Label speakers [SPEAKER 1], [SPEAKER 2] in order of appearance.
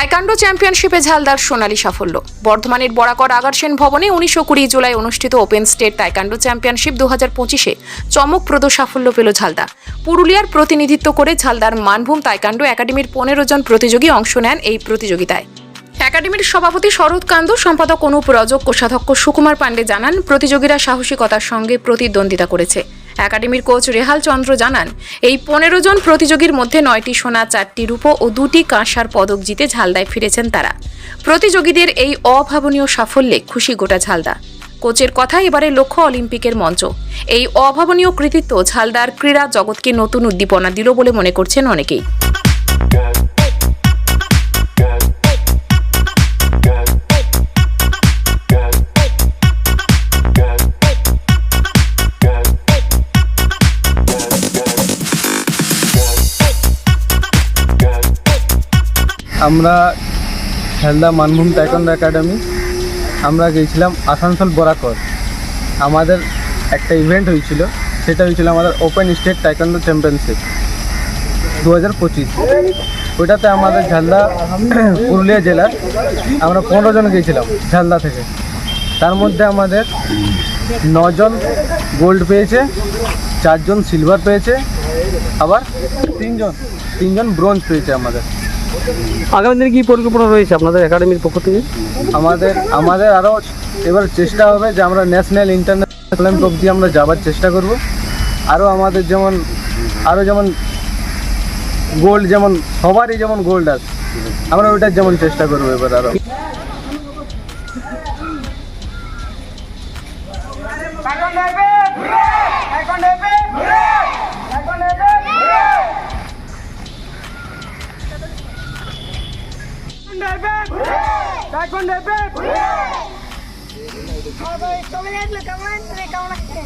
[SPEAKER 1] তাইকান্ডো চ্যাম্পিয়নশিপে ঝালদার সোনালী সাফল্য। বর্ধমানের বরাকর আগার সেন ভবনে উনিশশো কুড়ি জুলাই অনুষ্ঠিত ওপেন স্টেট তাইকান্ডো চ্যাম্পিয়নশিপ দু হাজার পঁচিশে চমকপ্রদ সাফল্য পেল ঝালদা। পুরুলিয়ার প্রতিনিধিত্ব করে ঝালদার মানভূম তাইকান্ডো একাডেমির পনেরো জন প্রতিযোগী অংশ নেন এই প্রতিযোগিতায়। একাডেমির সভাপতি শরৎ কান্দ, সম্পাদক অনুপ রজক, কোষাধ্যক্ষ সুকুমার পাণ্ডে জানান, প্রতিযোগীরা সাহসিকতার সঙ্গে প্রতিদ্বন্দ্বিতা করেছে। একাডেমির কোচ রেহাল চন্দ্র জানান, এই পনেরো জন প্রতিযোগীর মধ্যে নয়টি সোনা, চারটি রূপো ও দুটি কাঁসার পদক জিতে ঝালদায় ফিরেছেন তারা। প্রতিযোগীদের এই অভাবনীয় সাফল্যে খুশি গোটা ঝালদা। কোচের কথা এবারে লক্ষ্য অলিম্পিকের মঞ্চ। এই অভাবনীয় কৃতিত্ব ঝালদার ক্রীড়া জগৎকে নতুন উদ্দীপনা দিল বলে মনে করছেন অনেকেই।
[SPEAKER 2] আমরা খেলদা মানভূম টাইকন্ডো একাডেমি আমরা গিয়েছিলাম আসানসোল বরাকর। আমাদের একটা ইভেন্ট হয়েছিল, সেটা হয়েছিল আমাদের ওপেন স্টেট টাইকন্ডো চ্যাম্পিয়নশিপ দু হাজার পঁচিশ। ওইটাতে আমাদের ঝালদা, পুরুলিয়া জেলার আমরা পনেরো জন গিয়েছিলাম ঝালদা থেকে। তার মধ্যে আমাদের নজন গোল্ড পেয়েছে, চারজন সিলভার পেয়েছে, আবার তিনজন তিনজন ব্রোঞ্জ পেয়েছে আমাদের।
[SPEAKER 3] আগামী দিনে কি পরিকল্পনা রয়েছে আপনাদের একাডেমির পক্ষ থেকে?
[SPEAKER 2] আমাদের আমাদের আরও এবার চেষ্টা হবে যে আমরা ন্যাশনাল ইন্টারন্যাশনাল অবধি আমরা যাবার চেষ্টা করব। আরও আমাদের যেমন আরও যেমন গোল্ড যেমন সবারই যেমন গোল্ড আছে আমরা ওইটার যেমন চেষ্টা করব এবার আরও।
[SPEAKER 4] తొమ్మిదేళ్ళు కమాన్ కమలక్కే